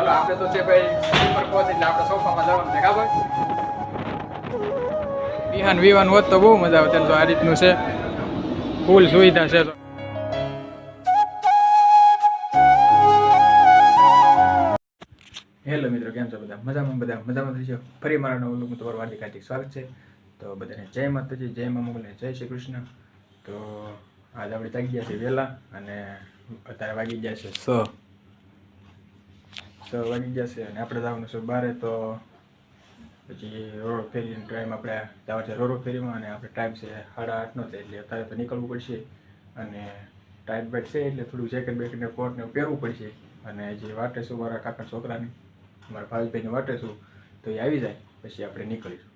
હાલો આપણે તો છે ભાઈ સ્લીપર કોચ એટલે આપણે સોફામાં જવાનું છે ભાઈ વિહાન વિહાન હોત તો બહુ મજા આવે તો આ રીતનું છે. ફૂલ સુવિધા છે તો. હેલો મિત્રો, કેમ છો બધા? મજામાં બધા? મજામાં થઈ છે ફરી મારા નવું લોકો તમારું હાર્દિક હાર્દિક સ્વાગત છે. તો બધાને જય માતાજી, જય મા મોગલને જય શ્રી કૃષ્ણ. તો આજે આપણે જાગી ગયા છે વહેલા અને અત્યારે વાગી ગયા છે સ. સ વાગી ગયા છે અને આપણે જવાનું છે બારે, તો પછી રોરો ફેરીનો ટાઈમ આપણે જવા છે રોડ ફેરીમાં અને આપણે ટાઈમ છે સાડા આઠનો છે એટલે અત્યારે તો નીકળવું પડશે. અને ટાઈટ બેટ છે એટલે થોડું જેકેટ બેકેટ ને કોટ ને પહેરવું પડશે. અને જે વાટે છું, મારા કાકા છોકરાની, મારા ભાવીભાઈને વાટે છું, તો એ આવી જાય, પછી આપણે નીકળીશું.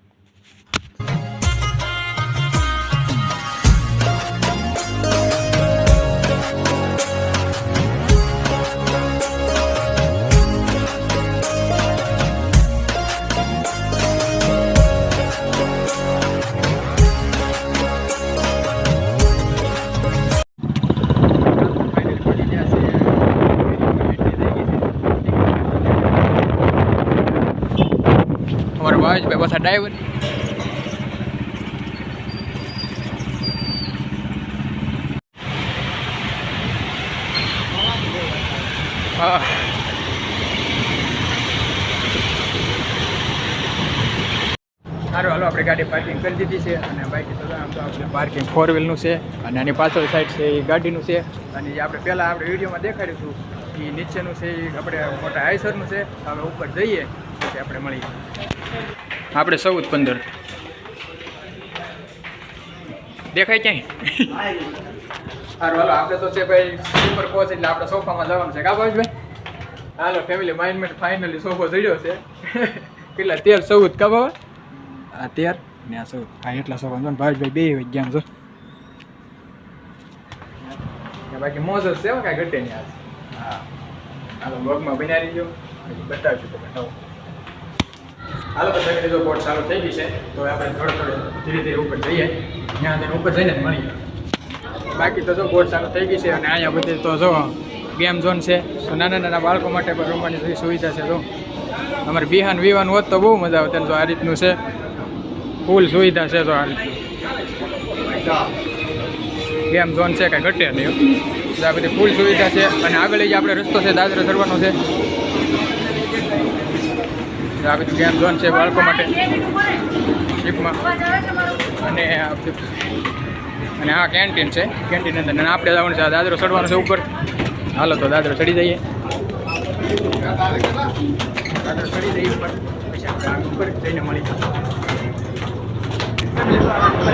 પાછા ડ્રાઈવર હા. સારું હાલો, આપણે ગાડી પાર્કિંગ કરી દીધી છે અને બાકી તો પાર્કિંગ ફોર વ્હીલનું છે અને આની પાછળ સાઈડ છે એ ગાડીનું છે અને જે આપણે પહેલાં આપણે વિડીયોમાં દેખાડ્યું હતું. એ નીચેનું છે એ આપણે મોટા આઈસરનું છે. હવે ઉપર જઈએ, પછી આપણે મળીએ આપણે ચૌદ પંદર. દેખાય ક્યાંય? હાલો આપણે તો છે ભાઈ સ્લીપર કોચ એટલે આપણે સોફામાં જવાનું છે. કા ભાઈ હાલો ફેમિલી માઇન્ડમેન્ટ ફાઇનલી સોફો ચડ્યો છે. કેટલા તેર ચૌદ કા બાબા આ તેર ને આ ચૌદ. હા એટલા ભાવેશભાઈ બે હોય ગયા જો બાકી મોજ જ છે કાંઈ ઘટે નહીં આજ. હા. હાલો બ્લોગમાં બનાવી દો પછી બતાવશું તો બતાવો હાલો તો ફેમિલી જો બોટ ચાલુ થઈ ગઈ છે. તો આપણે થોડે થોડે ધીરે ધીરે ઉપર જઈએ. ત્યાં જઈને ઉપર જઈને મળીએ. બાકી તો જો બોર્ડ ચાલુ થઈ ગઈ છે અને અહીંયા બધી તો જો ગેમ ઝોન છે. નાના નાના બાળકો માટે પણ રમવાની સુવિધા છે તો અમારે બિહાન વિહાન હોત તો બહુ મજા આવે ત્યારે જો આ રીતનું છે. ફૂલ સુવિધા છે તો આ ગેમ ઝોન છે, કાંઈ ઘટે નહીં આ બધી ફૂલ સુવિધા છે. અને આગળ જે આપણે રસ્તો છે, દાદરો ચડવાનો છે. આ બધું ગેમ ઝોન છે બાળકો માટે. અને અને આ કેન્ટીન છે. કેન્ટીન અંદર. અને આપણે જવાનું છે દાદરો ચડવાનો છે ઉપર. હાલો તો દાદરો ચડી જઈએ. દાદરો ચડી જઈએ ઉપર. પછી આપણે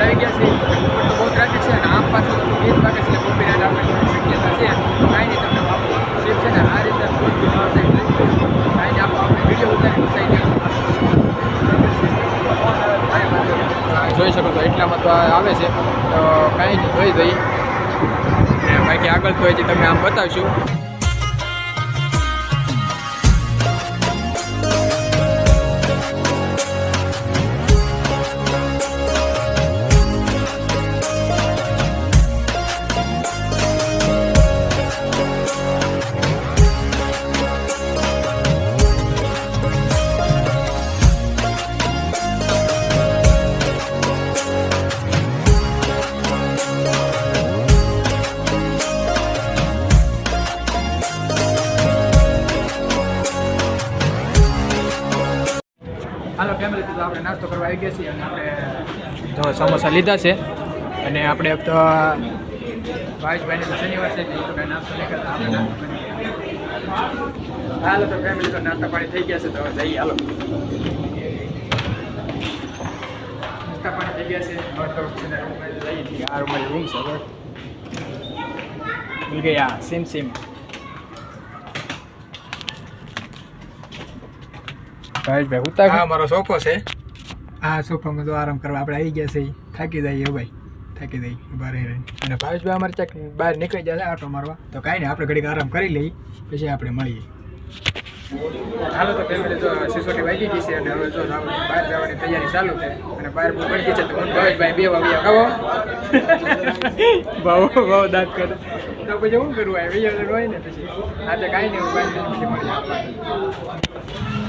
આવી ગયા છે. બહુ ટ્રાફિક છે અને આમ પાછું એક વાગે છે કોપીરાઇટ આપણે શક્યતા છે કાંઈ નહીં તમને સીપ છે ને આ રીતે ફૂલ બી આવશે એટલે કાંઈ નહીં આપણે આપણે વીડિયો ઉતારી ઉતારી જોઈ શકો છો એટલામાં આવે છે. તો કાંઈ નહીં જોઈ જઈએ બાકી આગળ તો હજી તમે આમ બતાવશું. હાલો ફેમિલી તો આપણે નાસ્તો કરવા આવી ગયા છીએ અને આપણે તો સમોસા લીધા છે. અને આપણે તો ભાઈશભાઈને તો શનિવાર છે, તો કાંઈ નાસ્તો નહીં કરતા. આપણે હાલો, તો ફેમિલી તો નાસ્તા પાણી થઈ ગયા છે, તો જઈએ. હાલો. નાસ્તા પાણી થઈ ગયા છે. હવે તો જઈએ. છીએ આ રૂમમાં રૂમ છે મિલ ગયા. સેમ સેમ ભાઈ ઉતા હા મારો સોફો છે. આ સોફામાં તો આરામ કરવા આપણે આવી ગયા છે. થાકી જઈએ ભાઈ. થાકી જઈએ ઊભા રહી અને ભાવેશભાઈ અમારે ચેક બહાર નીકળી જશે આટો મારવા. તો કાંઈ નહીં આપણે ઘડીક આરામ કરી લઈએ પછી આપણે મળીએ. હાલો તો ફેમિલી જો સિસોટી વાગી ગઈ છે અને હવે જો બહાર જવાની તૈયારી ચાલુ છે. અને બહાર બહુ પડતી છે તો ભાવેશભાઈ બે વાગ્યા ખાવો. ભાવ ભાવ દાંત કરે તો પછી શું કરવું આ હોય ને પછી. આજે કાંઈ નહીં પછી મળી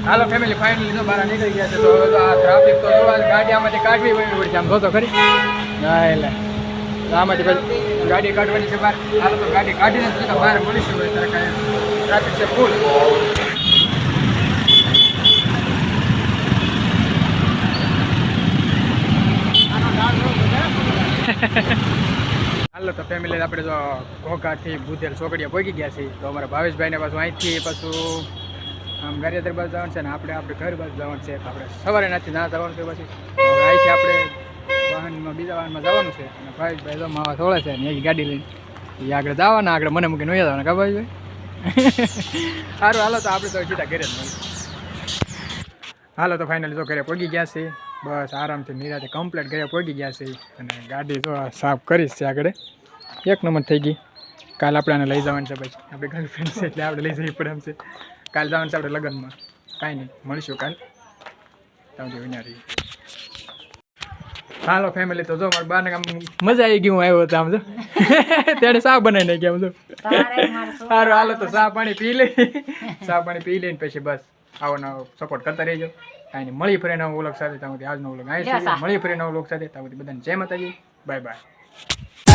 હાલો ફેમિલી ફાઇનલી તો બહાર નીકળી ગયા છે, તો આ ટ્રાફિક તો જોવા ગાડી આમાંથી કાઢવી પડવી પડશે આમ જોતો ખરી? હા એટલે. આમાંથી પછી ગાડી કાઢવાની છે બહાર. હાલો, તો ગાડી કાઢીને જ બહાર મળીશું ટ્રાફિક છે ફૂલ હાલો, તો ફેમિલી આપણે જો ઘોઘાથી બુધેલ ચોકડીએ પહોંચી ગયા છીએ. તો અમારા ભાવેશભાઈને પાછું અહીંથી પાછું આમ ગારિયાદર બાજુ જવાનું છે ને આપણે આપણે ઘર બાજુ જવાનું છે. આપણે સવારે નાથી ના જવાનું છે પછી. અહીંથી આપણે વાહનમાં, બીજા વાહનમાં જવાનું છે. અને ભાઈ તો માવા થોડે છે ને એ ગાડી લઈને. એ આગળ જવાના, આગળ મને મૂકીને નહીં જવાના. ખબર છે સારું, હાલો તો આપણે તો સીધા ઘરે જ હાલો તો ફાઇનલી તો ઘરે પહોંચી ગયા છે. બસ આરામથી નિરાતે કમ્પ્લીટ ઘરે પહોંચી ગયા છે. અને ગાડી તો સાફ કરીશ છે આગળ. એક નંબર થઈ ગઈ. કાલ આપણે આને લઈ જવાનું છે પછી આપણે ગર્લફ્રેન્ડ છે એટલે આપણે લઈ જવી પડે એમ છે. કાલ જવાનું છે આપણે લગ્નમાં. કાંઈ નહીં મળીશું કાલ. તમે વિના રહી. હાલો ફેમિલી તો જો મારા બાને આમ મજા આવી ગઈ હું આવ્યો હતો આમ જો. ત્યારે સાહ બનાવી નાખી આમ જો. સારું હાલો તો સાહ પાણી પી લઈ સાહ પાણી પી લઈને પછી બસ આવો નવો સપોર્ટ કરતા રહેજો. કાંઈ નહીં મળી ફરે નવો વ્લોગ સાથે. ત્યાં સુધી આજનો વ્લોગ આવી મળી ફરે નવો વ્લોગ સાથે. ત્યાં સુધી બધાને જય માતાજી. Bye bye